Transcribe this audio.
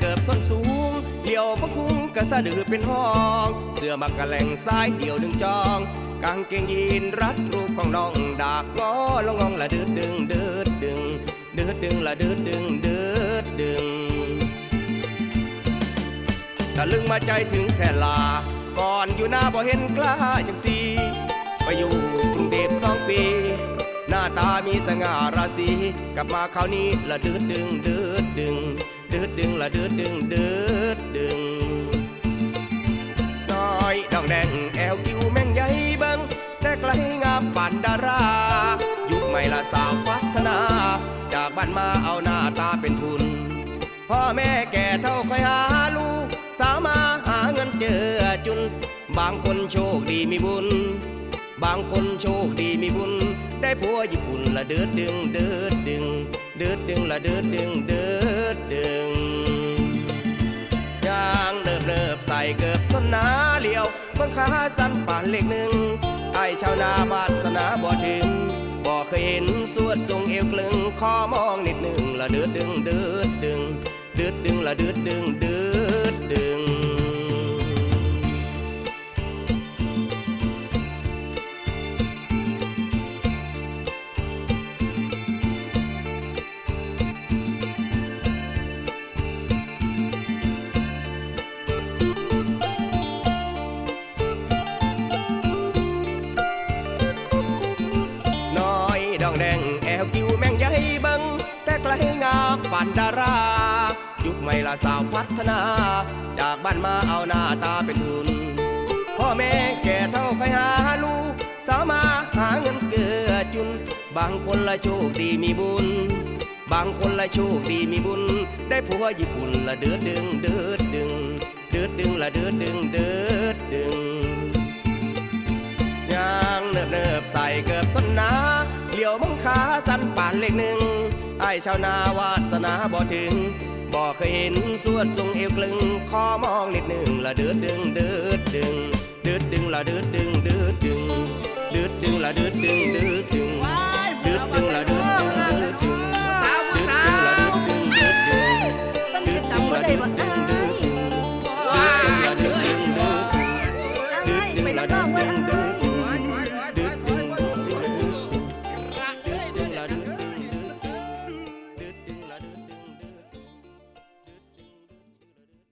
เกิบส้นสูงเดี่ยวพะคุ้งกระสะดือเป็นห้อง เสื้อมักกะแหลงซ้ายเดี่ยวดึงจอง กางเกงยีนรัดรูปของน้องดากงอลงงองละดืดดึงดืดดึงดืดดึงละดืดดึงดืดดึงตะลึงมาใจถึงแทลา ก่อนอยู่หน้าบ่เห็นกล้าจังสีไปอยู่กรุงเทพสองปี หน้าตามีสง่าราศีกลับมาคราวนี้ละดืดดึงดืดดึงดืดดึง ดืดดึงละดืดดึงดืดดึงน้อยดอกแดงแอวกิวแม่งใหญ่เบิงแต่ไกลงามปานดารา ยุคใหม่ละสาวพัฒนา จากบ้านมาเอาหน้าตาเป็นทุน พ่อแม่แก่เท่าคอยหาลูก สาวมาหาเงินเจอจุน บางคนโชคดีมีบุญ บางคนโชคดีมีบุญ ได้ผัวญี่ปุ่นละเดือดดึงเดือด เดือดดึงละเดือดดึงเดือดดึงยางเนิบเนิบใส่เกือบสนาเหลียวเมื่อขาสั้นป่านเล็กหนึ่งไอชาวนาบาสนาบ่ถึงบ่เคยเห็นสวดทรงเอวกลึงขอมองนิดหนึ่งละเดือดดึงเดือดดึงเดือดดึงละเดือดดึงเดือดดึงันดารา ยุคใหม่ละสาวพัฒนา จากบ้านมาเอาหน้าตาเป็นทุน พ่อแม่แก่เท่าใครหาลูก สาวมาหาเงินเกือจุน บางคนละโชคดีมีบุญ บางคนละโชคดีมีบุญ ได้ผัวญี่ปุ่นละเดือดดึงเดือดดึง เดือดดึงละเดือดดึงเดือดดึงยางเนิบเนิบใส่เกือบสนนาเลียวมังขาสั้นป่านเล็กหนึ่งายชาวนาวาสนาบ่ถึงบ่เคยเห็นสวดจงเอวกลึงขอมองนิดหนึ่งละเดือดดึงเดือดดึงเดือดดึงละเดือดดึงเดือดดึงเดือดดึงละเดือดดึงเดือดดึงเดือดดึงละเดือดดึงเดือดดึงสาวสาวเดือดดึงเดือดดึงเดือดดึงละเดือดดึงเดือดดึงเดือดดึงละเดือดดึง